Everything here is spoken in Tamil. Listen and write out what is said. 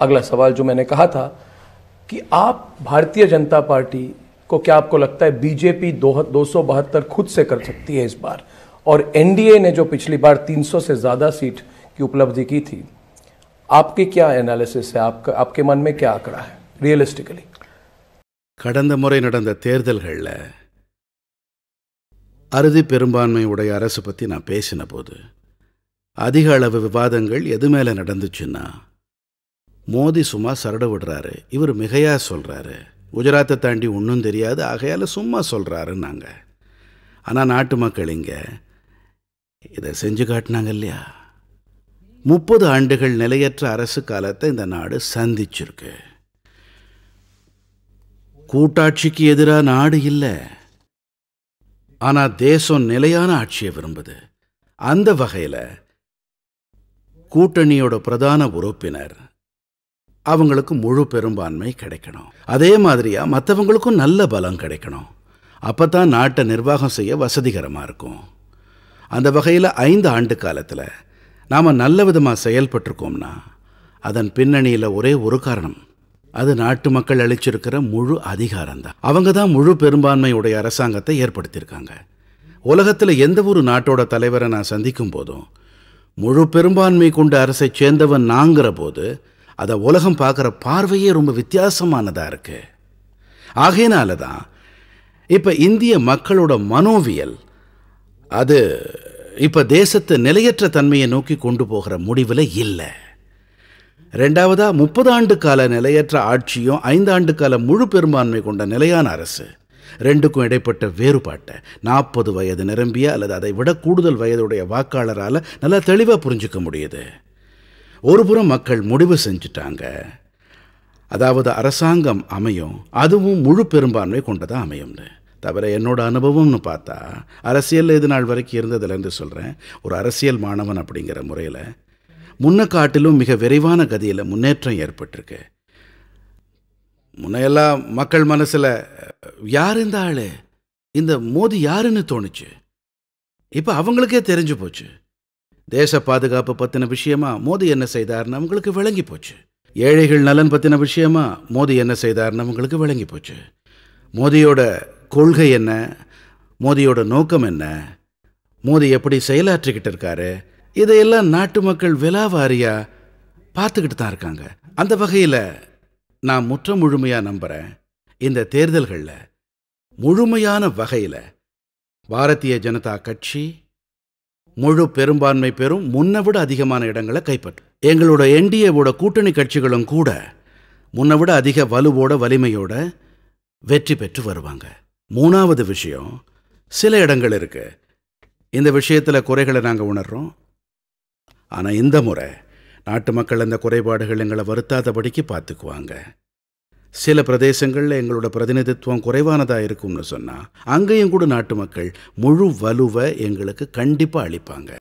अगला सवाल जो मैंने कहा था कि आप भारतीय जनता पार्टी को क्या आपको लगता है बीजेपी दो दो खुद से कर सकती है इस बार और एनडीए ने जो पिछली बार 300 से ज्यादा सीट की उपलब्धि की थी आपकी क्या एनालिसिस है आपका आपके मन में क्या आंकड़ा है रियलिस्टिकली கடந்த முறை நடந்த தேர்தல்களில் அறுதி பெரும்பான்மை உடைய அரசு பற்றி நான் பேசின போது அதிக அளவு விவாதங்கள் எது மேலே நடந்துச்சுன்னா மோதி சும்மா சரட விடுறாரு. இவர் மிகையா சொல்கிறாரு குஜராத்தை தாண்டி ஒன்றும் தெரியாது. ஆகையால் சும்மா சொல்கிறாருன்னாங்க ஆனால் நாட்டு மக்கள் இங்கே இதை செஞ்சு காட்டினாங்க இல்லையா? முப்பது ஆண்டுகள் நிலையற்ற அரசு காலத்தை இந்த நாடு சந்திச்சிருக்கு. கூட்டாட்சிக்கு எதிராக நாடு இல்லை. ஆனால் தேசம் நிலையான ஆட்சியை விரும்புது. அந்த வகையில் கூட்டணியோட பிரதான உறுப்பினர் அவங்களுக்கு முழு பெரும்பான்மை கிடைக்கணும். அதே மாதிரியா மற்றவங்களுக்கும் நல்ல பலம் கிடைக்கணும். அப்போ தான் நாட்டை நிர்வாகம் செய்ய வசதிகரமாக இருக்கும். அந்த வகையில் ஐந்து ஆண்டு காலத்தில் நாம் நல்ல விதமாக செயல்பட்டிருக்கோம்னா அதன் பின்னணியில் ஒரே ஒரு காரணம். அது நாட்டு மக்கள் அளிச்சிருக்கிற முழு அதிகாரம் தான் அவங்க தான் முழு பெரும்பான்மையுடைய அரசாங்கத்தை ஏற்படுத்தியிருக்காங்க. உலகத்தில் எந்த ஒரு நாட்டோட தலைவரை நான் சந்திக்கும் போதும் முழு பெரும்பான்மை கொண்ட அரசை சேர்ந்தவன் நாங்கிற போது அதை உலகம் பார்க்குற பார்வையே ரொம்ப வித்தியாசமானதாக இருக்குது ஆகையினால தான் இப்போ இந்திய மக்களோட மனோவியல் அது இப்போ தேசத்தை நிலையற்ற தன்மையை நோக்கி கொண்டு போகிற முடிவில் இல்லை. ரெண்டாவதாக முப்பது ஆண்டு கால நிலையற்ற ஆட்சியும் ஐந்து ஆண்டு கால முழு பெரும்பான்மை கொண்ட நிலையான அரசு ரெண்டுக்கும் இடைப்பட்ட வேறுபாட்டை நாற்பது வயது நிரம்பிய அல்லது அதை விட கூடுதல் வயதுடைய வாக்காளரால் நல்லா தெளிவாக புரிஞ்சுக்க முடியுது. ஒரு புறம் மக்கள் முடிவு செஞ்சுட்டாங்க. அதாவது அரசாங்கம் அமையும் அதுவும் முழு பெரும்பான்மை கொண்டதாக அமையும்னு. தவிர என்னோட அனுபவம்னு பார்த்தா அரசியல் இது நாள் வரைக்கும் இருந்ததுலேருந்து சொல்கிறேன் ஒரு அரசியல் மாணவன் அப்படிங்கிற முறையில் முன்ன காட்டிலும் மிக விரைவான கதியில் முன்னேற்றம் ஏற்பட்டிருக்கு. முன்னையெல்லாம் மக்கள் மனசில் யார் இந்த ஆள்? இந்த மோதி யாருன்னு தோணுச்சு? இப்போ அவங்களுக்கே தெரிஞ்சு போச்சு. தேச பாதுகாப்பு பற்றின விஷயமா மோடி என்ன செய்தார்னு அவங்களுக்கு விளங்கி போச்சு. ஏழைகள் நலன் பற்றின விஷயமா மோடி என்ன செய்தார்னு அவங்களுக்கு விளங்கி போச்சு. மோதியோட கொள்கை என்ன? மோதியோட நோக்கம் என்ன? மோதி எப்படி செயலாற்றிக்கிட்டு இருக்காரு? இதையெல்லாம் நாட்டு மக்கள் விலாவாரியா பார்த்துக்கிட்டு தான் இருக்காங்க. அந்த வகையில் நான் முற்ற முழுமையாக நம்புகிறேன் இந்த தேர்தல்களில் முழுமையான வகையில் பாரதிய ஜனதா கட்சி முழு பெரும்பான்மை பெறும் முன்னை விட அதிகமான இடங்களை கைப்பற்றும். எங்களோட என்டிஏவோட கூட்டணி கட்சிகளும் கூட முன்னை விட அதிக வலுவோட வலிமையோட வெற்றி பெற்று வருவாங்க. மூணாவது விஷயம் சில இடங்கள் இருக்கு. இந்த விஷயத்தில் குறைகளை நாங்கள் உணர்றோம். ஆனால் இந்த முறை நாட்டு மக்கள் அந்த குறைபாடுகள் எங்களை வருத்தாதபடிக்கு பார்த்துக்குவாங்க. சில பிரதேசங்களில் எங்களோட பிரதிநிதித்துவம் குறைவானதாக இருக்கும்னு சொன்னால் அங்கேயும் கூட நாட்டு மக்கள் முழு வலுவை எங்களுக்கு கண்டிப்பாக அளிப்பாங்க.